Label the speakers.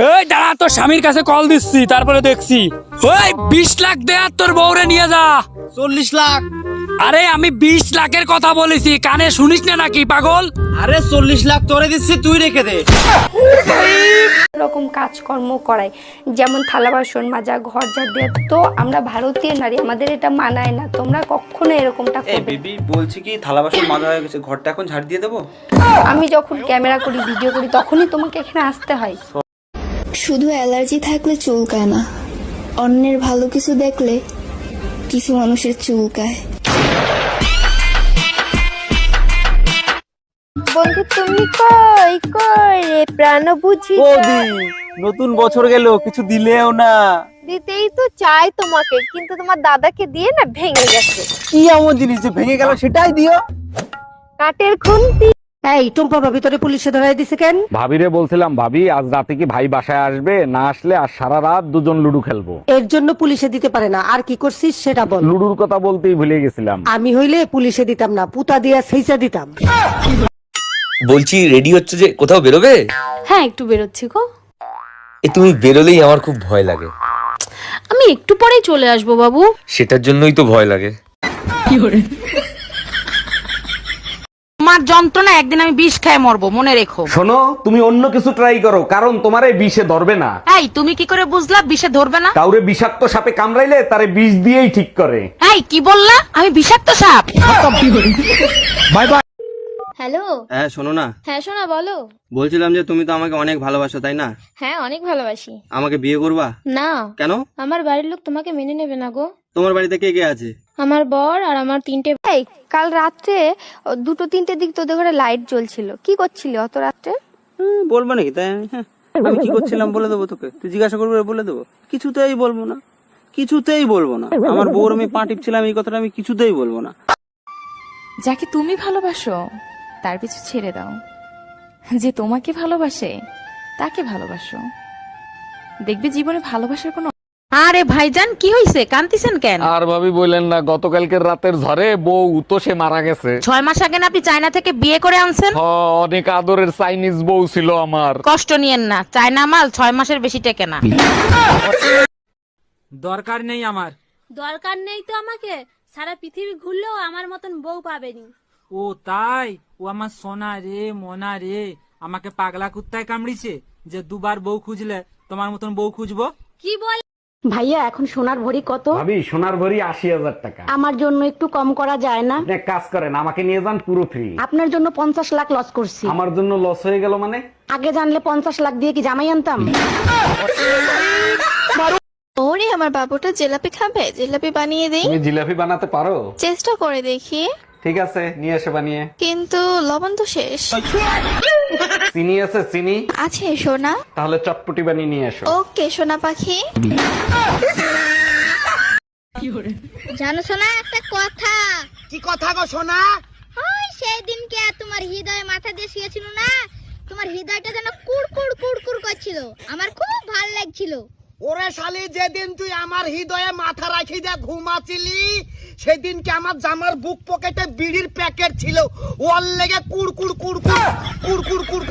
Speaker 1: এই দাঁড়া তোর স্বামীর কাছে কল দিচ্ছি তারপরে দেখছি। ওই বিশ লাখ দে আর তোর বউরে নিয়ে যা।
Speaker 2: চল্লিশ লাখ।
Speaker 1: আরে আমি বিশ লাখের কথা বলেছি কানে শুনিস না নাকি পাগল?
Speaker 2: আরে চল্লিশ লাখ তোরে দিচ্ছি তুই রেখে দে।
Speaker 3: রকম কাজকর্ম করাই যেমন থালা বাসন মাজা ঘর ঝাড় দেওয়া তো আমরা ভারতীয় নারী আমাদের এটা মানায় না। তোমরা কখনো এরকমটা
Speaker 2: এই
Speaker 3: করবে না।
Speaker 2: বেবি বলছি কি থালা বাসন মাজা হয়ে গেছে ঘরটা এখন ঝাড় দিয়ে দেবো?
Speaker 3: আমি যখন ক্যামেরা করি ভিডিও করি তখনই তোমাকে এখানে আসতে হয়।
Speaker 4: শুধু অ্যালার্জি থাকলে চুলকায় না। অন্যের ভালো কিছু দেখলে কিছু মানুষের চুলকায়।
Speaker 3: বন্ধু তুমি কই কই রে? প্রাণ বুঝি
Speaker 2: নতুন বছর গেল কিছু দিলেও না।
Speaker 3: দিতেই তো চাই তোমাকে কিন্তু তোমার দাদাকে দিয়ে না ভেঙে গেছে।
Speaker 2: কি এমন জিনিস যে ভেঙে গেল সেটাই দিও।
Speaker 3: কাঠের খুন্তি
Speaker 5: এই টুম্পা ভাবি তোরে পুলিশে ধরাই দিছে কেন?
Speaker 6: ভাবিরে বলছিলাম ভাবি আজ রাতে কি ভাই বাসায় আসবে? না আসলে আর সারা রাত দুজন লুডু খেলব।
Speaker 5: এর জন্য পুলিশে দিতে পারে না। আর কি করছিস সেটা বল।
Speaker 6: লুডুর কথা বলতেই ভুলে গেছিলাম।
Speaker 5: আমি হইলে পুলিশে দিতাম না পুতা দিয়া সেইচা দিতাম।
Speaker 7: বলছি রেডি হচ্ছে যে কোথাও বেরোবে?
Speaker 8: হ্যাঁ একটু বেরোচ্ছি গো।
Speaker 7: এ তুমি বেরোলেই আমার খুব ভয় লাগে।
Speaker 8: আমি একটু পরেই চলে আসব বাবু।
Speaker 7: সেটার জন্যই তো ভয় লাগে।
Speaker 9: তোমার যন্ত্রণা একদিন আমি বিষ খেয়ে মরবো মনে রেখো।
Speaker 6: শোনো তুমি অন্য কিছু ট্রাই করো কারণ তোমার এই বিষে ধরবে না।
Speaker 9: এই তুমি কি করে বুঝলা বিষে ধরবে না?
Speaker 6: কাউরে বিষাক্ত সাপে কামড়াইলে তারে বিষ দিয়েই ঠিক করে।
Speaker 9: এই কি বললা? আমি বিষাক্ত সাপ।
Speaker 4: হ্যালো?
Speaker 2: হ্যাঁ শোনো না।
Speaker 4: হ্যাঁ শোনা বলো।
Speaker 2: বলছিলাম যে তুমি তো আমাকে অনেক ভালোবাসো তাই না?
Speaker 4: হ্যাঁ অনেক ভালোবাসি।
Speaker 2: আমাকে বিয়ে করবা?
Speaker 4: না।
Speaker 2: কেন?
Speaker 4: আমার বাড়ির লোক তোমাকে মেনে নেবে না গো।
Speaker 2: তোমার বাড়িতে কে কে আছে?
Speaker 4: আমার বর আর আমার তিনটে
Speaker 3: ভাই। কাল রাত্রে দুটো তিনটে দিক তোদের ঘরে লাইট জ্বলছিল। কি করছিলি অত রাত্রে?
Speaker 2: বলব নাকি তাই? হ্যাঁ, আমি কি করছিলাম বলে দেবো তোকে? তুই জিজ্ঞাসা করবে বলে দেবো? কিছুতেই বলব না। কিছুতেই বলব না। আমার বউর আমি পা টিপছিলাম এই কথাটা আমি কিছুতেই বলব না।
Speaker 8: যাকে তুমি ভালোবাসো তার পিছু ছেড়ে দাও। যে তোমাকে ভালোবাসে তাকে ভালোবাসো। দেখবে জীবনে ভালোবাসার কোনো
Speaker 9: আরে ভাইজান কি হইছে? কান্তিছেন কেন?
Speaker 6: আর ভাবি বললেন না গতকালকের রাতের ঝড়ে বউ তো সে মারা গেছে।
Speaker 9: ছয় মাস আগে না আপনি চায়না থেকে বিয়ে করে আনছেন?
Speaker 6: হ, অনেক আদরের চাইনিজ বউ ছিল আমার।
Speaker 9: কষ্ট নিয়েন না চায়না মাল ছয় মাসের বেশি টেকে না।
Speaker 1: দরকার নেই আমার।
Speaker 4: দরকার নেই তো আমাকে সারা পৃথিবী ঘুরলেও আমার মতন বউ পাবেনি।
Speaker 1: ও তাই? ও আমার সোনা রে মোনা রে আমাকে পাগলা কুত্তায় কামড়িছে যে দুবার বউ খুঁজলে তোমার মতন বউ খুঁজবো?
Speaker 4: কি বল
Speaker 5: ভাইয়া এখন সোনার ভরি কত?
Speaker 6: ভাবি সোনার ভরি আশি হাজার টাকা।
Speaker 5: আমার জন্য একটু কম করা যায় না?
Speaker 6: আপনি এক কাজ করেন আমাকে নিয়ে যান পুরো ফ্রি
Speaker 5: আপনার জন্য পঞ্চাশ লাখ লস করছি।
Speaker 6: আমার জন্য লস হয়ে গেল মানে?
Speaker 5: আগে জানলে পঞ্চাশ লাখ দিয়ে কি জামাই আনতাম?
Speaker 4: আমার বাবুটা জিলাপি খাবে? জিলাপি বানিয়ে দেই।
Speaker 6: তুমি জিলাপি বানাতে পারো।
Speaker 4: চেষ্টা করে দেখি।
Speaker 6: ঠিক আছে নিয়ে এসে বানিয়ে।
Speaker 4: কিন্তু লবণ তো শেষ।
Speaker 6: চিনি আছে চিনি।
Speaker 4: আছে সোনা।
Speaker 6: তাহলে চটপটি বানিয়ে নিয়ে এসো।
Speaker 4: ওকে সোনা পাখি। জানো সোনা একটা কথা।
Speaker 5: কি কথা গো সোনা?
Speaker 4: ওই সেই দিনকে তোমার হৃদয়ে মাথা দিয়ে শুয়েছিল না? তোমার হৃদয়টা যেন কুড় কুড় কুড় কুড় করছিল। আমার খুব ভালো লাগছিল।
Speaker 5: ওরে শালি, যেদিন তুই আমার হৃদয়ে মাথা রাখি দে ঘুমাছিলি সেদিনকে আমার জামার বুক পকেটে বিড়ির প্যাকেট ছিল। ওর লেগে কুড়কুড় কুড়কুড় কুড়কুড় কুড়কুড়।